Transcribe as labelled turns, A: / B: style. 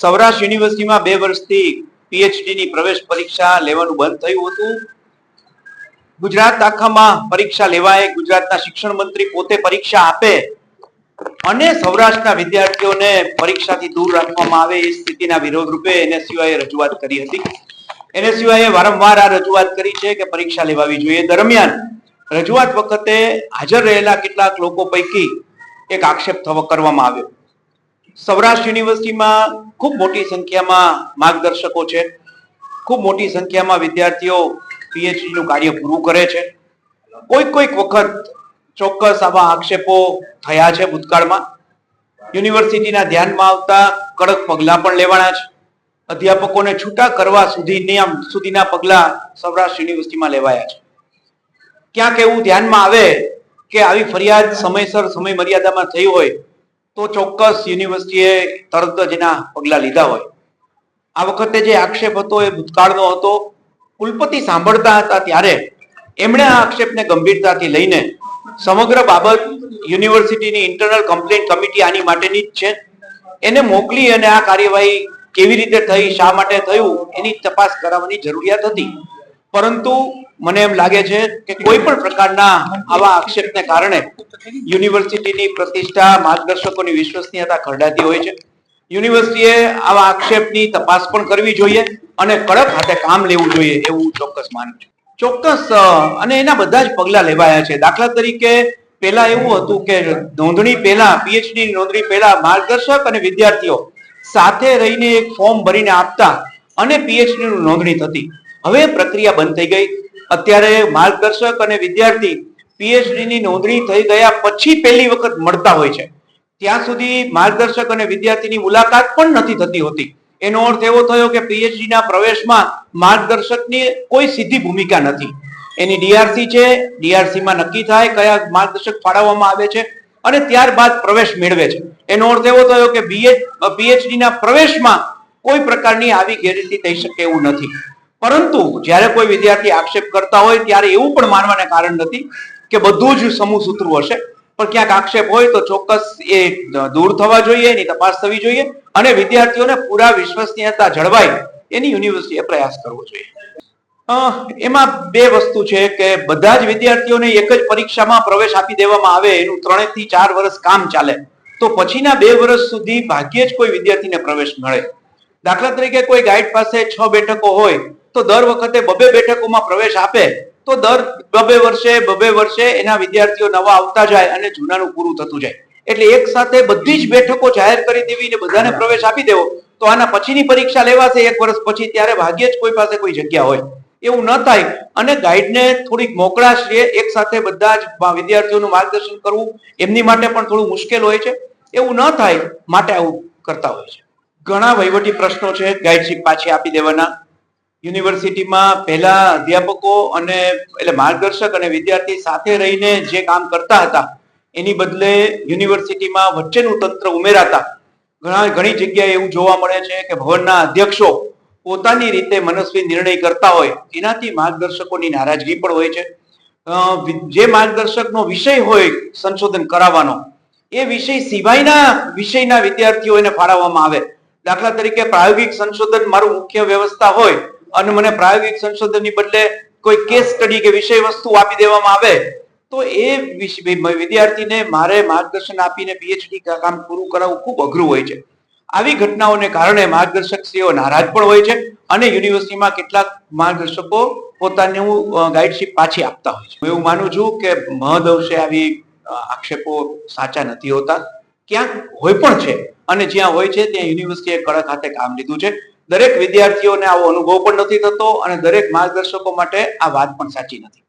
A: સૌરાષ્ટ્ર યુનિવર્સિટીમાં બે વર્ષથી પીએચડી ની પ્રવેશ પરીક્ષા લેવાનું બંધ થયું હતું. ગુજરાત આખામાં પરીક્ષા લેવાય, ગુજરાતના શિક્ષણ મંત્રી પોતે પરીક્ષા આપે અને સૌરાષ્ટ્રના વિદ્યાર્થીઓને પરીક્ષાથી દૂર રાખવામાં આવે એ સ્થિતિના વિરોધ રૂપે એનએસયુઆઈએ રજૂઆત કરી હતી. એનએસયુઆઈએ વારંવાર આ રજૂઆત કરી છે કે પરીક્ષા લેવાવી જોઈએ. દરમિયાન રજૂઆત વખતે હાજર રહેલા કેટલાક લોકો પૈકી એક આક્ષેપ થવો કરવામાં આવ્યો. સૌરાષ્ટ્ર યુનિવર્સિટીમાં ખૂબ મોટી સંખ્યામાં માર્ગદર્શકો છે. ખૂબ મોટી સંખ્યામાં વિદ્યાર્થીઓ પીએચડીનું કાર્ય પૂરું કરે છે. કોઈક કોઈક વખત ચોક્કસ આવા આક્ષેપો થયા છે ભૂતકાળમાં. યુનિવર્સિટીના ધ્યાનમાં આવતા કડક પગલાં પણ લેવાના છે. અધ્યાપકોને છૂટા કરવા સુધીની આમ સુધીના પગલાં સૌરાષ્ટ્ર યુનિવર્સિટીમાં લેવાયા છે. ક્યાંક એવું ધ્યાનમાં આવે કે આવી ફરિયાદ સમયસર સમય મર્યાદામાં થઈ હોય તો ચોક્કસ યુનિવર્સિટીએ તરત જ એના પગલાં લીધા હોય. આ વખતે જે આક્ષેપ હતો એ ભૂતકાળનો હતો. કુલપતિ સાંભળતા હતા ત્યારે એમણે આ આક્ષેપને ગંભીરતાથી લઈને સમગ્ર બાબત યુનિવર્સિટીની ઇન્ટરનલ કમ્પ્લેન કમિટી આની માટેની જ છે. એને મોકલી અને આ કાર્યવાહી કેવી રીતે થઈ, શા માટે થયું, એની તપાસ કરાવવાની જરૂરિયાત હતી. પરંતુ મને એમ લાગે છે કે કોઈ પણ પ્રકારના આવા આક્ષેપને કારણે યુનિવર્સિટીની પ્રતિષ્ઠા, માર્ગદર્શકોની વિશ્વસનીયતા ખરડાતી હોય છે. યુનિવર્સિટીએ આવા આક્ષેપની તપાસ પણ કરવી જોઈએ અને કડક હાથે કામ લેવું જોઈએ એવું ચોક્કસ માનું છું. ચોક્કસ અને એના બધા જ પગલા લેવાયા છે. દાખલા તરીકે પહેલા એવું હતું કે નોંધણી પહેલા પીએચડી નોંધણી પહેલા માર્ગદર્શક અને વિદ્યાર્થીઓ સાથે રહીને એક ફોર્મ ભરીને આપતા અને પીએચડી નોંધણી થતી. હવે પ્રક્રિયા બંધ થઈ ગઈ. અત્યારે માર્ગદર્શક અને વિદ્યાર્થી પીએચડી ની નોંધણી થઈ ગયા પછી પહેલી વખત મળતા હોય છે. ત્યાં સુધી માર્ગદર્શક અને વિદ્યાર્થીની મુલાકાત પણ નથી થતી હોતી. એનો અર્થ એવો થયો કે પીએચડી ના પ્રવેશમાં માર્ગદર્શકની કોઈ સીધી ભૂમિકા નથી. એની ડીઆરસી છે. ડીઆરસી માં નક્કી થાય કયા માર્ગદર્શક ફાળવવામાં આવે છે અને ત્યારબાદ પ્રવેશ મેળવે છે. એનો અર્થ એવો થયો કે બીએચ પીએચડી ના પ્રવેશમાં કોઈ પ્રકારની આવી ગેરરીતિ થઈ શકે એવું નથી. પરંતુ જ્યારે કોઈ વિદ્યાર્થી આક્ષેપ કરતા હોય ત્યારે એવું પણ માનવાને કારણ નથી કે બધું જ સમૂહ સૂત્રું હશે. પણ ક્યાંક આક્ષેપ હોય તો ચોક્કસ એ દૂર થવા જોઈએ, એની તપાસ થવી જોઈએ અને વિદ્યાર્થીઓને પૂરા વિશ્વસનીયતા જળવાય એની યુનિવર્સિટીએ પ્રયાસ કરવો જોઈએ. એમાં બે વસ્તુ છે કે બધા જ વિદ્યાર્થીઓને એક જ પરીક્ષામાં પ્રવેશ આપી દેવામાં આવે, એનું ત્રણે થી ચાર વર્ષ કામ ચાલે. તો પછીના બે વર્ષ સુધી ભાગ્યે જ કોઈ વિદ્યાર્થીને પ્રવેશ મળે. દાખલા તરીકે કોઈ ગાઈડ પાસે છ બેઠકો હોય, તો દર વખતે બબે બેઠકોમાં પ્રવેશ આપે. તો દર બબે વર્ષે બબે વર્ષે એના વિદ્યાર્થીઓ નવા આવતા જાય અને જૂનાનું પૂરું થતું જાય. એટલે એક સાથે બધી જ બેઠકો જાહેર કરી દેવી ને બધાને પ્રવેશ આપી દેવો, તો આના પછીની પરીક્ષા લેવાશે એક વર્ષ પછી ત્યારે ભાગ્યે જ કોઈ પાસે કોઈ જગ્યા હોય. એવું ન થાય. અને ગાઈડને થોડીક મોકળાશ રહે એક સાથે બધા જ વિદ્યાર્થીઓનું માર્ગદર્શન કરવું, એમની માટે પણ થોડું મુશ્કેલ હોય છે. એવું ન થાય. માટે આવું કરતા હોય છે. ઘણા વહીવટી પ્રશ્નો છે ગાઈડશીપ પાછી આપી દેવાના. યુનિવર્સિટીમાં પહેલા અધ્યાપકો અને એટલે માર્ગદર્શક અને વિદ્યાર્થી સાથે રહીને જે કામ કરતા હતા, એની બદલે યુનિવર્સિટીમાં વચ્ચેનું તંત્ર ઉમેરાતા. ઘણા, ઘણી જગ્યાએ એવું જોવા મળે છે કે ભવનના અધ્યક્ષો પોતાની રીતે મનસ્વી નિર્ણય કરતા હોય, એનાથી માર્ગદર્શકોની નારાજગી પણ હોય છે. જે માર્ગદર્શકનો વિષય હોય સંશોધન કરાવવાનો, એ વિષય સિવાયના વિષયના વિદ્યાર્થીઓ એને ફાળવવામાં આવે. દાખલા તરીકે પ્રાયોગિક સંશોધન મારું મુખ્ય વ્યવસ્થા હોય અને મને પ્રાયોગિક સંશોધનની બદલે કોઈ કેસ સ્ટડી કે વિષય વસ્તુ આપી દેવામાં આવે, તો એ વિદ્યાર્થીને મારે માર્ગદર્શન આપીને પીએચડી કામ પૂરું કરાવવું ખૂબ અઘરું હોય છે. આવી ઘટનાઓને કારણે માર્ગદર્શકશ્રીઓ નારાજ પણ હોય છે અને યુનિવર્સિટીમાં કેટલાક માર્ગદર્શકો પોતાનું ગાઈડશીપ પાછી આપતા હોય છે. હું એવું માનું છું કે મહદ અંશે આવી આક્ષેપો સાચા નથી હોતા. ક્યાંક હોય પણ છે. અને જ્યાં હોય છે ત્યાં યુનિવર્સિટીએ કડક હાથે કામ લીધું છે. દરેક વિદ્યાર્થીઓને આવો અનુભવ પણ નથી થતો અને દરેક માર્ગદર્શકો માટે આ વાત પણ સાચી નથી.